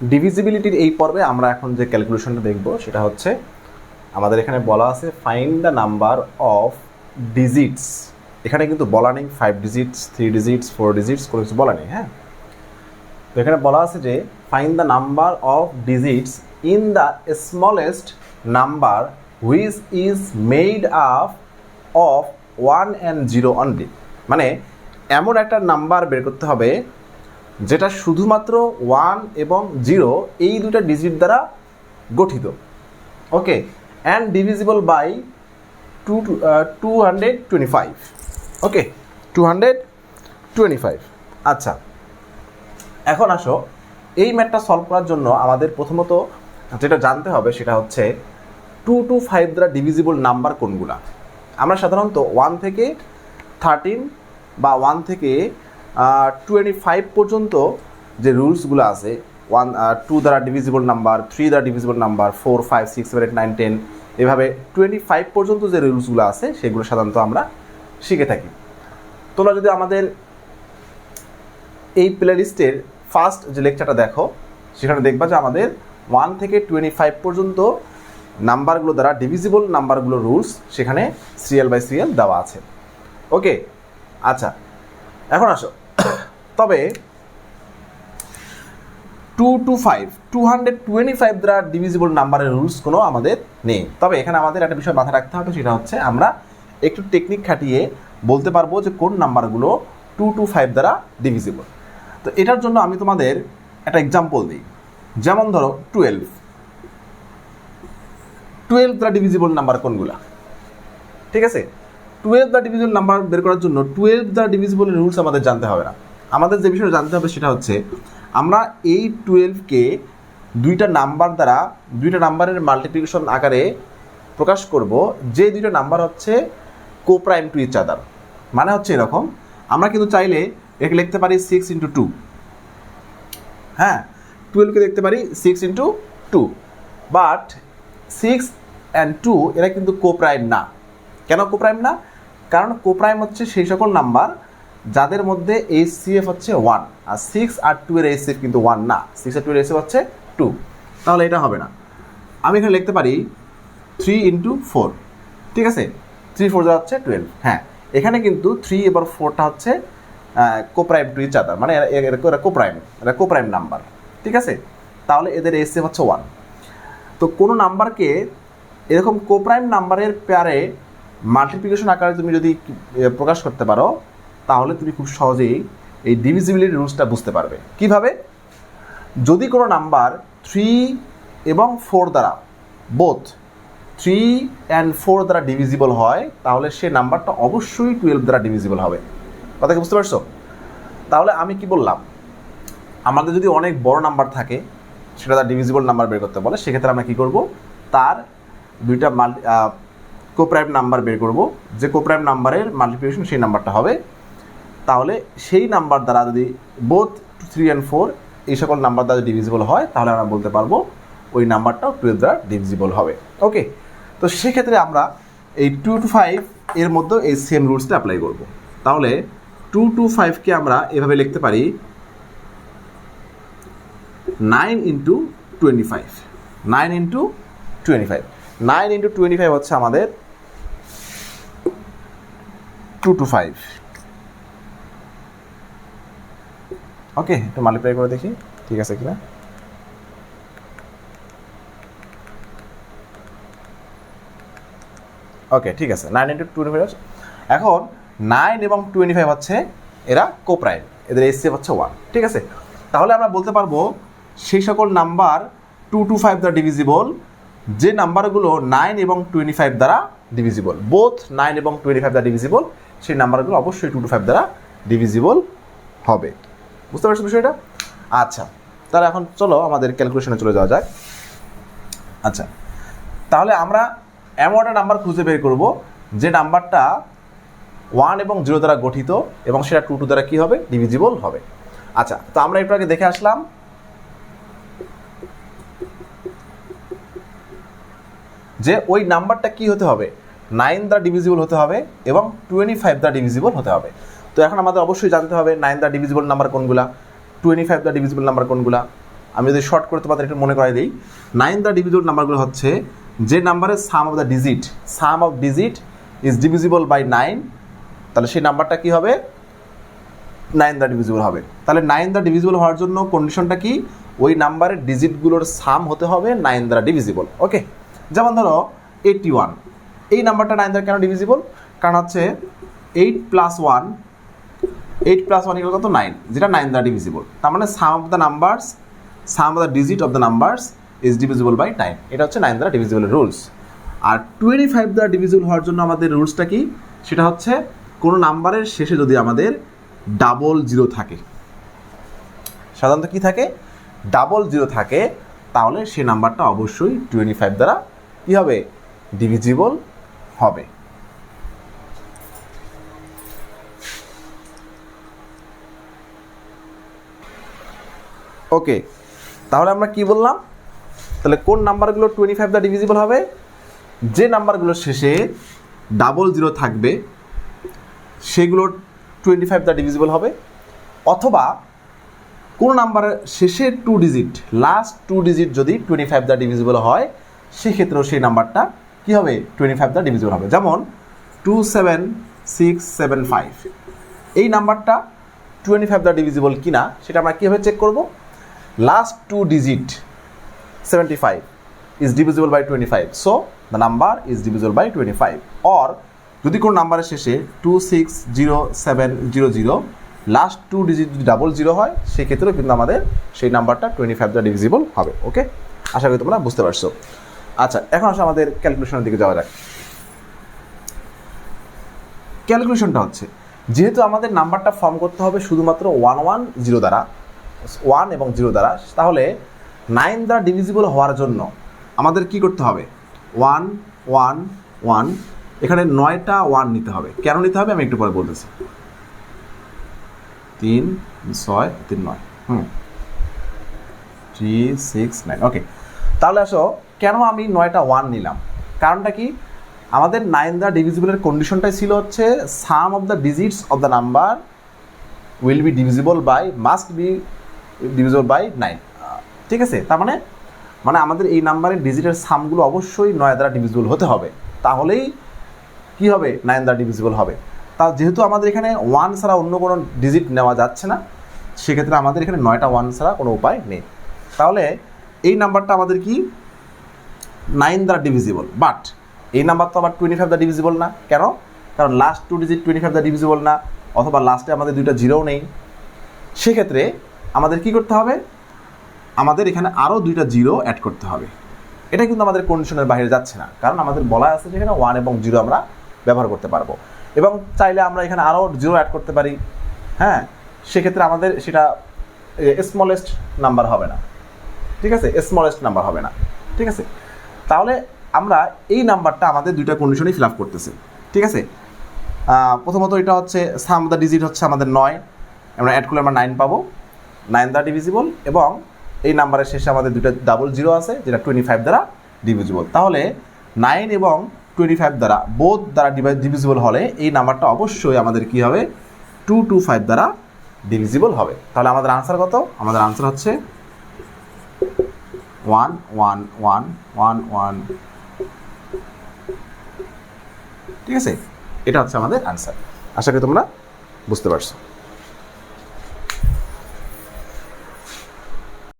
ডিভিজিবিলিটির এই পর্বে আমরা এখন যে ক্যালকুলেশনটা দেখব, সেটা হচ্ছে আমাদের এখানে বলা আছে find the number of digits এখানে কিন্তু বলা নেই five digits three digits four digits কোনো কিছু বলা নেই হ্যাঁ? তো এখানে বলা আছে যে find the number of digits in the smallest number which is made up of one and zero only মানে এমন একটা নাম্বার বের করতে হবে যেটা শুধুমাত্র ওয়ান এবং জিরো এই দুটা ডিজিট দ্বারা গঠিত। Okay and divisible by two two hundred twenty five okay two hundred twenty five আচ্ছা। এখন আসো। এই ম্যাথটা সলভ করার জন্য আমাদের প্রথমত যেটা জানতে হবে সেটা হচ্ছে টু টু ফাইভ দ্বারা ডিভিজিবল নাম্বার কোনগুলা? আমরা সাধারণত ওয়ান থেকে থার্টিন বা ওয়ান থেকে টোয়েন্টি ফাইভ পর্যন্ত যে রুলসগুলো আছে ওয়ান টু দ্বারা ডিভিজিবল নাম্বার থ্রি দ্বারা divisible number four five six seven eight nine ten এভাবে টোয়েন্টি ফাইভ পর্যন্ত যে রুলসগুলো আছে, সেগুলো সাধারণত আমরা শিখে থাকি। তোমরা যদি আমাদের এই প্লে লিস্টের ফার্স্ট যে লেকচারটা দেখো, সেখানে দেখবা যে আমাদের ওয়ান থেকে টোয়েন্টি ফাইভ পর্যন্ত নাম্বারগুলো দ্বারা ডিভিজিবল নাম্বারগুলো রুলস সেখানে সিরিয়াল বাই সিরিয়াল দেওয়া আছে। ওকে আচ্ছা এখন আসো। তবে two two five two hundred twenty five দ্বারা ডিভিজিবল নাম্বারের রুলস কোনো আমাদের নেই। তবে এখানে আমাদের একটা বিষয় মাথায় রাখতে হবে, সেটা হচ্ছে আমরা একটু টেকনিক খাটিয়ে বলতে পারব যে কোন নাম্বারগুলো টু টু ফাইভ দ্বারা ডিভিজিবল তো এটার জন্য আমি তোমাদের একটা এক্সাম্পল দিই। যেমন ধরো টুয়েলভ টুয়েলভ দ্বারা ডিভিজিবল নাম্বার কোনগুলা? ঠিক আছে? টুয়েলভ দ্বারা ডিভিজিবল নাম্বার বের করার জন্য টুয়েলভ দ্বারা ডিভিজিবলের রুলস আমাদের জানতে হবে না। আমাদের যে বিষয়টা জানতে হবে সেটা হচ্ছে, আমরা এই টুয়েলভকে দুইটা নাম্বার দ্বারা, দুইটা নাম্বারের মাল্টিপ্লিকেশন আকারে প্রকাশ করব। যে দুইটা নাম্বার হচ্ছে কোপ্রাইম টু ইচ আদার মানে হচ্ছে এরকম, আমরা কিন্তু চাইলে একে লিখতে পারি সিক্স ইন্টু টু হ্যাঁ টুয়েলভকে দেখতে পারি six into two but six and two এরা কিন্তু কোপ্রাইম না। কেন কোপ্রাইম না? কারণ কোপ্রাইম হচ্ছে সেই সকল নাম্বার যাদের মধ্যে এইচ সিএফ হচ্ছে ওয়ান আর সিক্স আর টু এর এইচ কিন্তু ওয়ান না। সিক্স আর টু এর এইচ হচ্ছে টু তাহলে এটা হবে না। আমি এখানে লিখতে পারি থ্রি ইন্টু ফোর ঠিক আছে? থ্রি ফোর যা হচ্ছে টুয়েলভ হ্যাঁ এখানে কিন্তু থ্রি এবার ফোরটা হচ্ছে কোপ্রাইম টু ইচ আদার মানে কোপ্রাইম এরা কোপ্রাইম নাম্বার ঠিক আছে? তাহলে এদের এস হচ্ছে ওয়ান তো কোনো নাম্বারকে এরকম কোপ্রাইম নাম্বারের পেয়ারে মাল্টিপ্লিকেশন আকারে তুমি যদি প্রকাশ করতে পারো তাহলে তুমি খুব সহজেই এই ডিভিজিবিলিটি রুলসটা বুঝতে পারবে। কীভাবে? যদি কোনো নাম্বার থ্রি এবং ফোর দ্বারা বোথ থ্রি অ্যান্ড ফোর দ্বারা ডিভিজিবল হয়, তাহলে সে নাম্বারটা অবশ্যই টুয়েলভ দ্বারা ডিভিজিবল হবে। কথা কি বুঝতে পারছ? তাহলে আমি কি বললাম? আমাদের যদি অনেক বড় নাম্বার থাকে, সেটা তার ডিভিজিবল নাম্বার বের করতে বলে, সেক্ষেত্রে আমরা কী করব? তার দুইটা মাল্টি কোপ্রাইম নাম্বার বের করব। যে কোপ্রাইম নাম্বারের মাল্টিপ্লিকেশন সেই নাম্বারটা হবে তাহলে সেই নাম্বার দ্বারা যদি বোথ থ্রি অ্যান্ড ফোর এই সকল নাম্বার দ্বারা ডিভিজিবল হয়, তাহলে আমরা বলতে পারব ওই নাম্বারটাও টুয়েলভ দ্বারা ডিভিজিবল হবে। ওকে তো সেক্ষেত্রে আমরা এই টু টু ফাইভ এর মধ্যে এই সেম রুলসটা অ্যাপ্লাই করব। তাহলে টু টু ফাইভকে আমরা এভাবে লিখতে পারি nine into twenty five nine into twenty five nine into twenty five হচ্ছে আমাদের টু টু ফাইভ ওকে, একটু মাল্টিপ্লাই করে দেখি। ঠিক আছে, কিনা? ওকে, ঠিক আছে নাইন ইন্টু টোয়েন্টি ফাইভ এখন নাইন এবং টোয়েন্টি ফাইভ হচ্ছে এরা কোপ্রাইম এদের এসসিএফ হচ্ছে ওয়ান ঠিক আছে? তাহলে আমরা বলতে পারব সেই সকল নাম্বার টু টু ফাইভ দ্বারা ডিভিজিবল যে নাম্বারগুলো নাইন এবং টোয়েন্টি ফাইভ দ্বারা ডিভিজিবল বোথ নাইন এবং টোয়েন্টি ফাইভ দ্বারা ডিভিজিবল সেই নাম্বারগুলো অবশ্যই টু টু ফাইভ দ্বারা ডিভিজিবল হবে। বুঝতে পারছ বিষয়টা? আচ্ছা তাহলে এখন চলো আমাদের ক্যালকুলেশনে চলে যাওয়া যাক। আচ্ছা তাহলে আমরা এমন একটা নাম্বার খুঁজে বের করব, যে নাম্বারটা ওয়ান এবং জিরো দ্বারা গঠিত এবং সেটা টু টু দ্বারা কী হবে? ডিভিজিবল হবে। আচ্ছা তো আমরা একটু আগে দেখে আসলাম। যে ওই নাম্বারটা কি হতে হবে? নাইন দ্বারা ডিভিজিবল হতে হবে এবং টোয়েন্টি ফাইভ দ্বারা ডিভিজিবল হতে হবে। তো এখন আমাদের অবশ্যই জানতে হবে নাইন দ্বারা ডিভিজিবল নাম্বার কোনগুলা twenty five the divisible number কোনগুলা। আমি যদি শর্ট করতে পারি একটু মনে করাই দিই নাইন দ্য ডিভিজিবল নাম্বারগুলো হচ্ছে যে নাম্বারের sum of the digit sum of digit is divisible by nine তাহলে সেই নাম্বারটা কি হবে? নাইন দ্য ডিভিজিবল হবে। তাহলে নাইন দ্য ডিভিজিবল হওয়ার জন্য কন্ডিশনটা কি? ওই নাম্বারের ডিজিটগুলোর সাম হতে হবে নাইন দ্বারা ডিভিজিবল ওকে যেমন ধরো এইটটি ওয়ান এই নাম্বারটা নাইন দ্বারা কেন ডিভিজিবল কারণ হচ্ছে eight plus one eight plus one equal কত? নাইন যেটা নাইন দ্বারা ডিভিজিবল তার মানে sum of the numbers sum of the digit of the numbers is divisible by nine এটা হচ্ছে নাইন দ্বারা ডিভিজিবলের রুলস আর টোয়েন্টি ফাইভ দ্বারা ডিভিজিবল হওয়ার জন্য আমাদের রুলসটা কি? সেটা হচ্ছে কোনো নাম্বারের শেষে যদি আমাদের ডাবল জিরো থাকে, সাধারণত কি থাকে? ডাবল জিরো থাকে, তাহলে সেই নাম্বারটা অবশ্যই টোয়েন্টি ফাইভ দ্বারা কী হবে? ডিভিজিবল হবে। ওকে তাহলে আমরা কি বললাম? তাহলে কোন নাম্বারগুলো টোয়েন্টি ফাইভ দ্বারা ডিভিজিবল হবে? যে নাম্বারগুলোর শেষে ডাবল জিরো থাকবে, সেগুলো টোয়েন্টি ফাইভ দ্বারা ডিভিজিবল হবে। অথবা কোন নাম্বারের শেষে two digit last two digit যদি টোয়েন্টি ফাইভ দ্বারা ডিভিজিবল হয়, সেক্ষেত্রেও সেই নাম্বারটা কী হবে? টোয়েন্টি ফাইভ দ্বারা ডিভিজিবল হবে। যেমন two seven six seven five এই নাম্বারটা টোয়েন্টি ফাইভ দ্বারা ডিভিজিবল কিনা, সেটা আমরা কীভাবে চেক করব? Seventy five is divisible by twenty five so the number is divisible by twenty five or যদি কোনো নাম্বারের শেষে two six zero seven zero zero last two digit যদি ডাবল জিরো হয়, সেক্ষেত্রেও কিন্তু আমাদের সেই নাম্বারটা টোয়েন্টি ফাইভ দ্বারা ডিভিজিবল হবে ওকে আশা করি তোমরা বুঝতে পারছ। আচ্ছা এখন আসলে আমাদের ক্যালকুলেশনের দিকে যাওয়া যাক। ক্যালকুলেশনটা হচ্ছে, যেহেতু আমাদের নাম্বারটা ফর্ম করতে হবে শুধুমাত্র ওয়ান ওয়ান জিরো দ্বারা ওয়ান এবং জিরো দ্বারা, তাহলে নাইন দ্বারা ডিভিজিবল হওয়ার জন্য আমাদের কি করতে হবে? ওয়ান ওয়ান ওয়ান, এখানে নয়টা ওয়ান নিতে হবে। কেন নিতে হবে? আমি একটু পরে বলতেছি। তিন, ছয়, তিন, নয়। হুম। Three, six, nine. ওকে তাহলে আসো, কেন আমি নয়টা ওয়ান নিলাম? কারণটা কি? আমাদের নাইন দ্য ডিভিজিবলের কন্ডিশনটাই ছিল হচ্ছে sum of the digits of the number will be divisible by must be divisible by nine ঠিক আছে? তার মানে মানে আমাদের এই নাম্বারের ডিজিটের সামগুলো অবশ্যই নয় দ্বারা ডিভিজিবল হতে হবে। তাহলেই কি হবে? নাইন দ্বারা ডিভিজিবল হবে। তা যেহেতু আমাদের এখানে ওয়ান ছাড়া অন্য কোনো ডিজিট নেওয়া যাচ্ছে না, সেক্ষেত্রে আমাদের এখানে নয়টা ওয়ান ছাড়া কোনো উপায় নেই। তাহলে এই নাম্বারটা আমাদের কি? নাইন দ্বারা ডিভিজিবল বাট এই নাম্বার তো আবার টোয়েন্টি ফাইভ দ্বারা ডিভিজিবল না। কেন? কারণ last two digit twenty five দ্বারা ডিভিজিবল না, অথবা লাস্টে আমাদের দুইটা জিরোও নেই। সেক্ষেত্রে আমাদের কি করতে হবে? আমাদের এখানে আরও দুইটা জিরো অ্যাড করতে হবে। এটা কিন্তু আমাদের কন্ডিশনের বাইরে যাচ্ছে না। কারণ আমাদের বলা আছে যেখানে ওয়ান এবং জিরো আমরা ব্যবহার করতে পারব। এবং চাইলে আমরা এখানে আরও জিরো অ্যাড করতে পারি। হ্যাঁ? সেক্ষেত্রে আমাদের সেটা স্মলেস্ট নাম্বার হবে না। ঠিক আছে? স্মলেস্ট নাম্বার হবে না। ঠিক আছে? তাহলে আমরা এই নাম্বারটা আমাদের দুইটা কন্ডিশনেই ফিল আপ করতেছে। ঠিক আছে? প্রথমত এটা হচ্ছে সাম দ্য ডিজিট হচ্ছে আমাদের নয়। আমরা অ্যাড করলে আমরা নাইন পাবো। নাইন দ্য ডিভিজিবল এবং এই নাম্বারের শেষে আমাদের দুটো ডাবল জিরো আছে, যেটা টোয়েন্টি ফাইভ দ্বারা ডিভিজিবল তাহলে নাইন এবং টোয়েন্টি ফাইভ দ্বারা বোধ দ্বারা ডিভিজিবল হলে এই নাম্বারটা অবশ্যই আমাদের কি হবে? টু টু ফাইভ দ্বারা ডিভিজিবল হবে। তাহলে আমাদের আনসার কত? আমাদের আনসার হচ্ছে one one one one one ঠিক আছে? এটা হচ্ছে আমাদের আনসার আশা করি তোমরা বুঝতে পারছ।